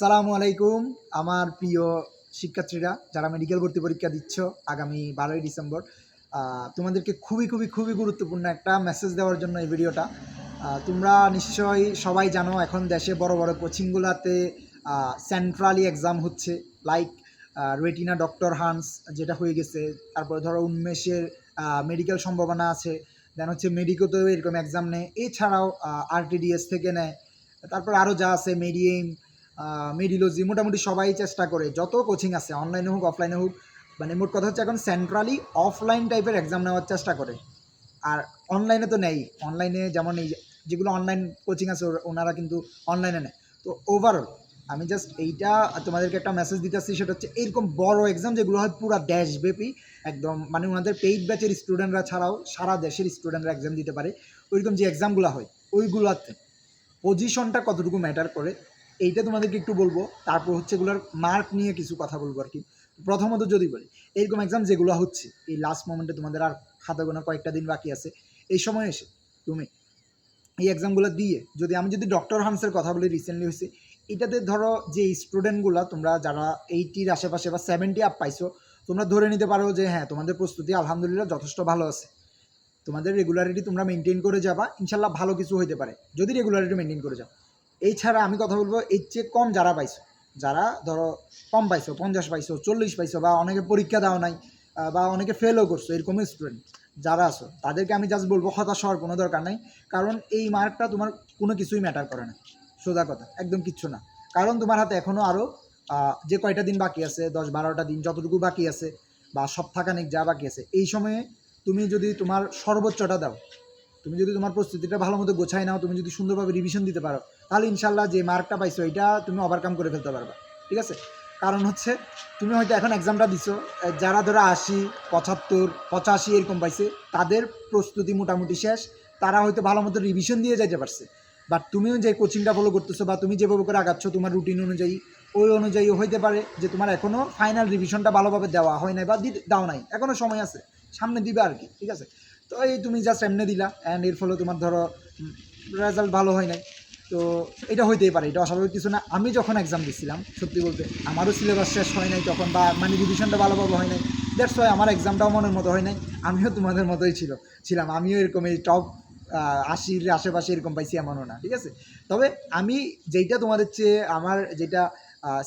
সালামু আলাইকুম, আমার প্রিয় শিক্ষার্থীরা যারা মেডিকেল ভর্তি পরীক্ষা দিচ্ছ আগামী বারোই ডিসেম্বর তোমাদেরকে খুবই খুবই খুবই গুরুত্বপূর্ণ একটা মেসেজ দেওয়ার জন্য এই ভিডিওটা তোমরা নিশ্চয়ই সবাই জানো, এখন দেশে বড় বড় কোচিংগুলোতে সেন্ট্রালি এক্সাম হচ্ছে। লাইক রেটিনা ডক্টর হান্স যেটা হয়ে গেছে, তারপরে ধরো উন্মেষের মেডিকেল সম্ভাবনা আছে দেন হচ্ছে মেডিকোতেও এরকম এক্সাম নেয়। এছাড়াও আরটিডিএস থেকে নেয়। তারপর আরও যা আছে মেডিএম মেডিলজি মোটামুটি সবাই চেষ্টা করে, যত কোচিং আছে অনলাইনে হোক অফলাইনে হোক মানে মোট কথা হচ্ছে এখন সেন্ট্রালি অফলাইন টাইপের এক্সাম নেওয়ার চেষ্টা করে। আর অনলাইনে তো নেই অনলাইনে যেমন এই যেগুলো অনলাইন কোচিং আছে ওনারা কিন্তু অনলাইনে নেয়। তো ওভারঅল আমি জাস্ট এইটা তোমাদেরকে একটা মেসেজ দিতেছি, সেটা হচ্ছে এরকম বড় এক্সাম যেগুলো হয় পুরো দেশব্যাপী, একদম মানে ওনাদের পেইড ব্যাচের স্টুডেন্টরা ছাড়াও সারা দেশের স্টুডেন্টরা এক্সাম দিতে পারে। ওইরকম যে এক্সামগুলো হয়, ওইগুলোতে পজিশনটা কতটুকু ম্যাটার করে এইটা তোমাদেরকে একটু বলব। তারপর হচ্ছে এগুলোর মার্ক নিয়ে কিছু কথা বলব আর কি প্রথমত যদি বলি এরকম এক্সাম যেগুলো হচ্ছে, এই লাস্ট মোমেন্টে তোমাদের আর খাতা গোনা কয়েকটা দিন বাকি আছে, এই সময় এসে তুমি এই এক্সামগুলো দিয়ে যদি আমি যদি ডক্টর হান্সের কথা বলি রিসেন্টলি হয়েছে, এটাতে ধরো যে স্টুডেন্টগুলো তোমরা যারা এইটির আশেপাশে বা সেভেন্টি আপ পাইছো, তোমরা ধরে নিতে পারো যে হ্যাঁ তোমাদের প্রস্তুতি আলহামদুলিল্লাহ যথেষ্ট ভালো আছে। তোমাদের রেগুলারিটি তোমরা মেনটেন করে যাবা, ইনশাল্লাহ ভালো কিছু হইতে পারে। যদি রেগুলারিটি মেনটেন করে যাও। এছাড়া আমি কথা বলব, এর চেয়ে কম যারা পাইছো, যারা ধরো কম পাইছো, পঞ্চাশ পাইছো, চল্লিশ পাইছো বা অনেকে পরীক্ষা দাও নাই বা অনেকে ফেলও করছ এরকম স্টুডেন্ট যারা আছো, তাদেরকে আমি জাস্ট বলব হতাশ হওয়ার কোনো দরকার নাই, কারণ এই মার্কটা তোমার কোনো কিছুই ম্যাটার করে না, সোজা কথা, একদম কিচ্ছু না, কারণ তোমার হাতে এখনও আরও যে কয়টা দিন বাকি আছে, দশ বারোটা দিন যতটুকু বাকি আছে, বা সপ্তাহখানেক যা বাকি আছে, এই সময়ে তুমি যদি তোমার সর্বোচ্চটা দাও, তুমি যদি তোমার প্রস্তুতিটা ভালো মতো গোছাই নাও, তুমি যদি সুন্দরভাবে রিভিশন দিতে পারো তাহলে ইনশাল্লাহ যে মার্কটা পাইছো, এটা তুমি ওভারকাম করে ফেলতে পারবা। ঠিক আছে? কারণ হচ্ছে, তুমি হয়তো এখন এক্সামটা দিছো যারা ধরো আশি, পঁচাত্তর, পঁচাশি এরকম পাইছে, তাদের প্রস্তুতি মোটামুটি শেষ, তারা হয়তো ভালো মতো রিভিশন দিয়ে যাইতে পারছে। বাট তুমিও যে কোচিংটা ফলো করতেছো বা তুমি যেভাবে করে আগাচ্ছ, তোমার রুটিন অনুযায়ী, ওই অনুযায়ী হইতে পারে যে তোমার এখনও ফাইনাল রিভিশনটা ভালোভাবে দেওয়া হয় নাই বা দাও নাই এখনও সময় আছে, সামনে দিবে আর কি, ঠিক আছে? তো এই তুমি জাস্ট এমনি দিলা অ্যান্ড এর ফলে তোমার ধরো রেজাল্ট ভালো হয় নাই। তো এটা হইতেই পারে, এটা অস্বাভাবিক কিছু না। আমি যখন এক্সাম দিচ্ছিলাম সত্যি বলতে আমারও সিলেবাস শেষ হয় নাই তখন, বা মানে রিভিশনটা ভালোভাবে হয় নাই। দ্যাটস ওয়াই আমার এক্সামটাও মনের মতো হয় নাই, আমিও তোমাদের মতোই ছিল, ছিলাম। আমিও এরকম এই টপ আশির আশেপাশে এরকম পাইছি এমনও না, ঠিক আছে? তবে আমি যেইটা তোমাদের চেয়ে আমার যেটা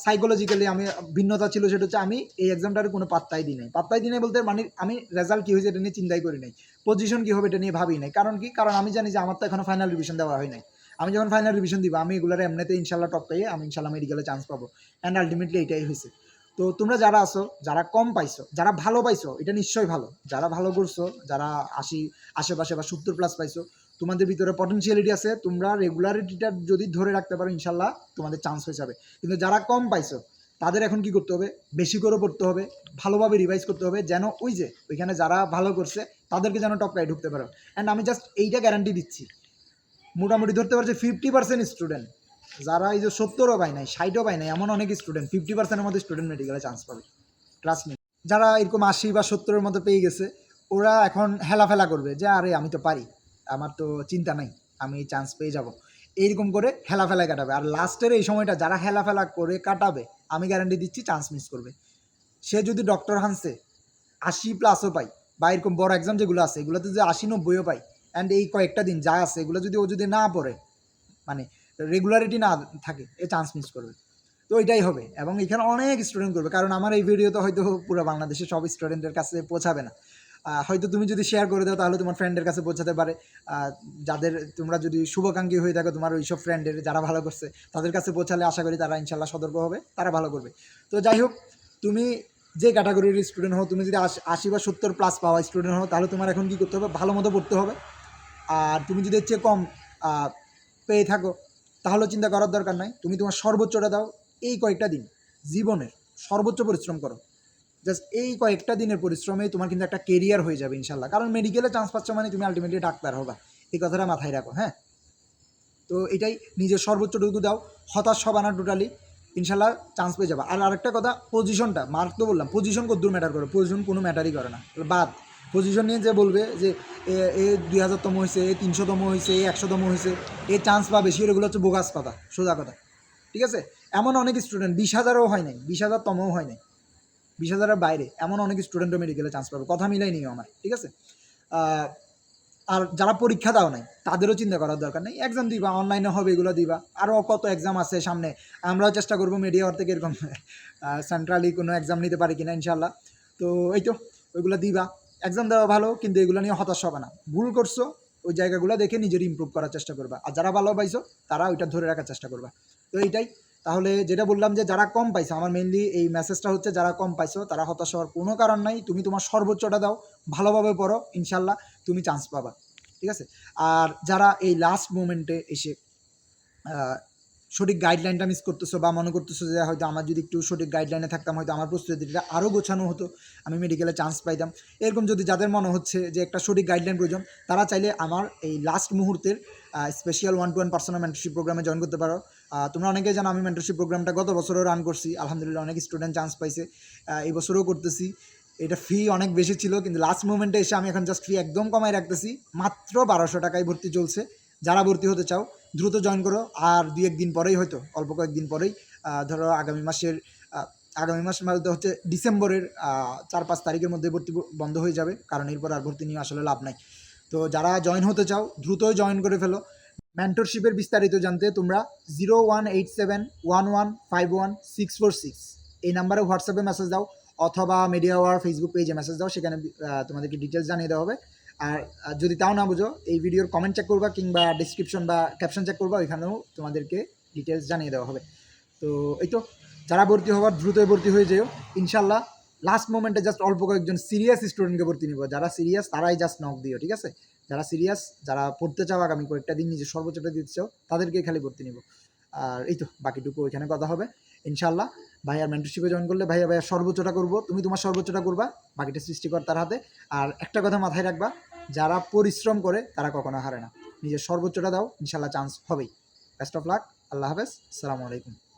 সাইকোলজিক্যালি আমি ভিন্নতা ছিল সেটা হচ্ছে আমি এই এক্সামটার কোনো পাত্তাই দিই নাই। পাত্তাই দিই নাই বলতে মানে আমি রেজাল্ট কী হয়েছে এটা নিয়ে চিন্তাই করি নাই। পজিশন কী হবে এটা নিয়ে ভাবি নাই। কারণ কি? কারণ আমি জানি যে আমার তো এখনও ফাইনাল রিভিশন দেওয়া হয় নাই। আমি যখন ফাইনাল রিভিশন দিব, আমি এগুলোর এমনিতে ইনশাল্লাহ টপ পেয়ে আমি ইনশাল্লাহ মেডিকেলে চান্স পাবো। অ্যান্ড আলটিমেটলি এটাই হয়েছে। তো তোমরা যারা আছো, যারা কম পাইছো, যারা ভালো পাইছো, এটা নিশ্চয়ই ভালো। যারা ভালো করছ, যারা আশি, আশেপাশে বা সত্তর প্লাস পাইছো, তোমাদের ভিতরে পটেনশিয়ালিটি আছে। তোমরা রেগুলারিটিটা যদি ধরে রাখতে পারো, ইনশাল্লাহ তোমাদের চান্স হয়ে যাবে। কিন্তু যারা কম পাইছো, তাদের এখন কি করতে হবে? বেশি করে পড়তে হবে, ভালোভাবে রিভাইজ করতে হবে, যেন ওই যে, ওইখানে যারা ভালো করছে, তাদেরকে যেন টপকায় ঢুকতে পারো। অ্যান্ড আমি জাস্ট এইটা গ্যারান্টি দিচ্ছি। মোটামুটি ধরতে পারছে ফিফটি পার্সেন্ট স্টুডেন্ট যারা এই যে সত্তরও পায় নাই, ষাটও পায় নাই, এমন অনেক স্টুডেন্ট ফিফটি পার্সেন্টের মধ্যে স্টুডেন্ট মেডিকেলে চান্স পাবে। ক্লাস নিয়ে যারা এরকম আশি বা সত্তরের মতো পেয়ে গেছে, ওরা এখন হেলাফেলা করবে যে, আরে, আমি তো পারি। আমার তো চিন্তা নাই, আমি চান্স পেয়ে যাব। এইরকম করে হেলাফেলায় কাটাবে। আর লাস্টের এই সময়টা যারা হেলাফেলা করে কাটাবে, আমি গ্যারান্টি দিচ্ছি চান্স মিস করবে। সে যদি ডক্টর হানসে আশি প্লাসও পাই বা এরকম বড় এক্সাম যেগুলো আছে, এগুলোতে যদি আশি নব্বইও পাই অ্যান্ড এই কয়েকটা দিন যা আছে, এগুলো যদি ও যদি না পড়ে মানে রেগুলারিটি না থাকে, এ চান্স মিস করবে। তো এটাই হবে। এবং এখানে অনেক স্টুডেন্ট করবে। কারণ আমার এই ভিডিওতে হয়তো পুরো বাংলাদেশের সব স্টুডেন্টের কাছে পৌঁছাবে না। হয়তো তুমি যদি শেয়ার করে দাও, তাহলে তোমার ফ্রেন্ডের কাছে পৌঁছাতে পারে। যাদের তোমরা যদি শুভাকাঙ্ক্ষী হয়ে থাকো, তোমার ওই সব ফ্রেন্ডের যারা ভালো করছে, তাদের কাছে পৌঁছালে আশা করি তারা ইনশাল্লাহ সতর্ক হবে, তারা ভালো করবে। তো যাই হোক, তুমি যে ক্যাটাগরির স্টুডেন্ট হও, তুমি যদি আশি বা সত্তর প্লাস পাওয়া স্টুডেন্ট হও, তাহলে তোমার এখন কী করতে হবে? ভালো মতো পড়তে হবে। আর তুমি যদি চেয়ে কম পেয়ে থাকো, তাহলে চিন্তা করার দরকার নাই। তুমি তোমার সর্বোচ্চটা দাও এই কয়েকটা দিন। জীবনের সর্বোচ্চ পরিশ্রম করো। জাস্ট এই কয়েকটা দিনের পরিশ্রমে তোমার কিন্তু একটা কেরিয়ার হয়ে যাবে ইনশাল্লাহ। কারণ মেডিকেলে চান্স পাচ্ছ মানে তুমি আলটিমেটলি ডাক্তার হবা। এই কথাটা মাথায় রাখো হ্যাঁ? তো এটাই নিজের সর্বোচ্চটুকু দাও। হতাশ হবা না টোটালি ইনশাল্লাহ চান্স পেয়ে যাবা। আর আরেকটা কথা পজিশনটা মার্ক তো বললাম পজিশন কদ্দূর ম্যাটার করে? পজিশন কোনো ম্যাটারই করে না। বাদ। পজিশন নিয়ে যে বলবে যে, এ দুই হাজারতম হয়েছে এ তিনশোতম হয়েছে এ একশোতম হয়েছে এ চান্স পাবে বেশি এগুলো হচ্ছে বোগাস কথা সোজা কথা। ঠিক আছে? এমন অনেক স্টুডেন্ট বিশ হাজারও হয় নাই, বিশ হাজারতমও হয় নাই। বিশ হাজারের বাইরে এমন অনেক স্টুডেন্টও মেডিকেলে চান্স পাবে, কথা মিলাই নিও আমার, ঠিক আছে? আর যারা পরীক্ষা দাও নাই, তাদেরও চিন্তা করার দরকার নেই এক্সাম দিবা অনলাইনে হবে, এগুলো দিবা আরও কত এক্সাম আছে সামনে, আমরাও চেষ্টা করব মিডিয়া থেকে এরকম সেন্ট্রালি কোনো এক্সাম নিতে পারি কিনা ইনশাল্লাহ তো এই তো, ওইগুলো দিবা। এক্সাম দেওয়া ভালো, কিন্তু এগুলো নিয়ে হতাশ হবে না। ভুল করছ, ওই জায়গাগুলো দেখে নিজের ইমপ্রুভ করার চেষ্টা করবা। আর যারা ভালো পাইছো, তারা ওইটা ধরে রাখার চেষ্টা করবা। তো এইটাই। তাহলে যেটা বললাম যে, যারা কম পাইছো, আমার মেনলি এই মেসেজটা হচ্ছে, যারা কম পাইছো, তারা হতাশ হওয়ার কোনো কারণ নাই। তুমি তোমার সর্বোচ্চটা দাও, ভালোভাবে পড়ো ইনশাল্লাহ তুমি চান্স পাবা। ঠিক আছে? আর যারা এই লাস্ট মোমেন্টে এসে সঠিক গাইডলাইনটা মিস করতেছো বা মনে করতেছো যে হয়তো আমার যদি একটু সঠিক গাইডলাইনে থাকতাম, হয়তো আমার প্রস্তুতিটা আরও গোছানো হতো, আমি মেডিকেলে চান্স পাইতাম। এরকম যদি যাদের মনে হচ্ছে যে একটা সঠিক গাইডলাইন প্রয়োজন, তারা চাইলে আমার এই লাস্ট মুহূর্তের special one to one personal mentorship প্রোগ্রামে জয়েন করতে পারো। তোমরা অনেকেই জানো আমি মেন্টরশিপ প্রোগ্রামটা গত বছরও রান করছি, আলহামদুলিল্লাহ অনেক স্টুডেন্ট চান্স পাইছে। এই বছরও করতেছি। এটা ফি অনেক বেশি ছিল, কিন্তু লাস্ট মোমেন্টে এসে আমি এখন জাস্ট ফি একদম কমাই রাখতেছি। মাত্র বারোশো টাকায় ভর্তি চলছে। যারা ভর্তি হতে চাও দ্রুত জয়েন করো। আর দুই একদিন পরেই হয়তো, অল্প কয়েকদিন পরেই ধরো আগামী মাসের আগামী মাস বলতে হচ্ছে ডিসেম্বরের চার পাঁচ তারিখের মধ্যে ভর্তি বন্ধ হয়ে যাবে। কারণ এরপর আর ভর্তি নিয়ে আসলে লাভ নাই। তো যারা জয়েন হতে চাও দ্রুতই জয়েন করে ফেলো। মেন্টরশিপের বিস্তারিত জানতে তোমরা zero one eight seven one one five one six four six এই নাম্বারে হোয়াটসঅ্যাপে মেসেজ দাও, অথবা মিডিয়া ওয়ার ফেসবুক পেজে মেসেজ দাও, সেখানে তোমাদেরকে ডিটেলস জানিয়ে দেওয়া হবে। আর যদি তাও না বুঝো, এই ভিডিওর কমেন্ট চেক করবা কিংবা ডিসক্রিপশন বা ক্যাপশন চেক করবা, ওইখানেও তোমাদেরকে ডিটেলস জানিয়ে দেওয়া হবে। তো এই তো যারা ভর্তি হওয়ার দ্রুতই ভর্তি হয়ে যেও। ইনশাল্লাহ লাস্ট মোমেন্টে জাস্ট অল্প কয়েকজন সিরিয়াস স্টুডেন্টকে ভর্তি নিব। যারা সিরিয়াস তারাই জাস্ট নক দিও, ঠিক আছে? যারা সিরিয়াস যারা পড়তে চাও আগামী কয়েকটা দিন নিজের সর্বোচ্চটা দিতে চাও তাদেরকে খালি ভর্তি নিব। আর এই তো বাকিটুকু ওইখানে কথা হবে। ইনশাল্লাহ ভাইয়ার মেন্টরশিপে জয়েন করলে ভাইয়া ভাইয়া সর্বোচ্চটা করব, তুমি তোমার সর্বোচ্চটা করবা, বাকিটা সৃষ্টিকর্তার হাতে। আর একটা কথা মাথায় রাখবা যারা পরিশ্রম করে, তারা কখনো হারে না। নিজের সর্বোচ্চটা দাও, ইনশাল্লাহ চান্স হবেই। বেস্ট অফ লাক আল্লাহ হাফেজ, আসসালামু আলাইকুম।